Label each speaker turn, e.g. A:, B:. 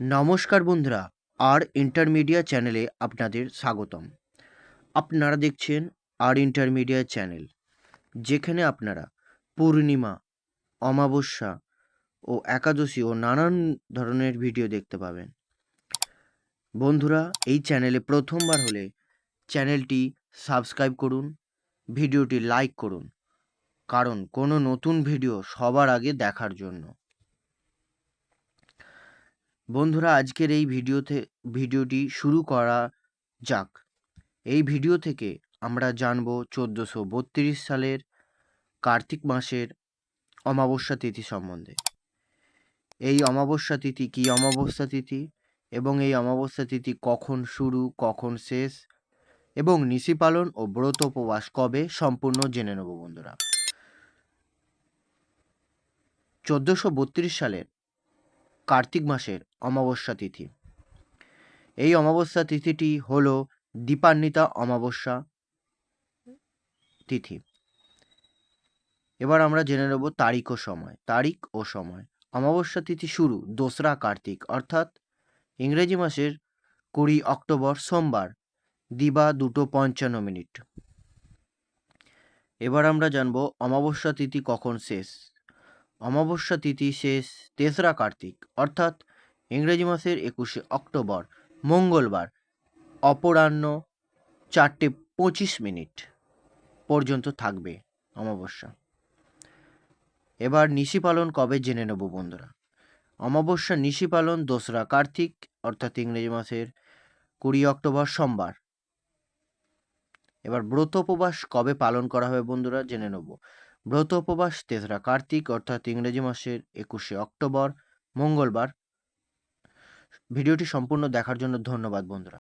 A: নমস্কার বন্ধুরা, আর ইন্টারমিডিয়া চ্যানেলে আপনাদের স্বাগতম। আপনারা দেখছেন আর ইন্টারমিডিয়া চ্যানেল যেখানে আপনারা পূর্ণিমা, অমাবস্যা ও একাদশী ও নানান ধরনের ভিডিও দেখতে পাবেন। বন্ধুরা, এই চ্যানেলে প্রথমবার হলে চ্যানেলটি সাবস্ক্রাইব করুন ভিডিওটি লাইক করুন, কারণ কোনো নতুন ভিডিও সবার আগে দেখার জন্য। বন্ধুরা, আজকের এই ভিডিওতে, ভিডিওটি শুরু করা যাক। এই ভিডিও থেকে আমরা জানব চোদ্দোশো বত্রিশ সালের কার্তিক মাসের অমাবস্যা তিথি সম্বন্ধে। এই অমাবস্যা তিথি কী অমাবস্যা তিথি এবং এই অমাবস্যা তিথি কখন শুরু, কখন শেষ এবং নিশি পালন ও ব্রত উপবাস কবে সম্পূর্ণ জেনে নেব বন্ধুরা। চোদ্দোশো বত্রিশ সালের কার্তিক মাসের অমাবস্যা তিথি। এই অমাবস্যা তিথিটি হল দীপান্বিতা অমাবস্যা তিথি। এবার আমরা জেনে নেব তারিখ ও সময়, তারিখ ও সময়। অমাবস্যা তিথি শুরু দোসরা কার্তিক, অর্থাৎ ইংরেজি মাসের কুড়ি অক্টোবর, সোমবার। দিবা দুটো পঞ্চান্ন মিনিট। এবার আমরা জানব অমাবস্যা তিথি কখন শেষ। অমাবস্যা তিথি শেষ, তেসরা কার্তিক, অর্থাৎ ইংরেজি মাসের একুশে অক্টোবর, মঙ্গলবার, অপরাহ্ন চারটে পঁচিশ মিনিট পর্যন্ত থাকবে অমাবস্যা। এবার নিশি পালন কবে জেনে নেব বন্ধুরা? অমাবস্যা নিশি পালন দোসরা কার্তিক, অর্থাৎ ইংরেজি মাসের কুড়ি অক্টোবর সোমবার। এবার ব্রত উপবাস কবে পালন করা হবে বন্ধুরা জেনে নেব। ব্রত উপবাস, তেসরা কার্তিক অর্থাৎ ইংরেজি মাসের একুশে অক্টোবর, মঙ্গলবার। ভিডিওটি সম্পূর্ণ দেখার জন্য ধন্যবাদ, বন্ধুরা।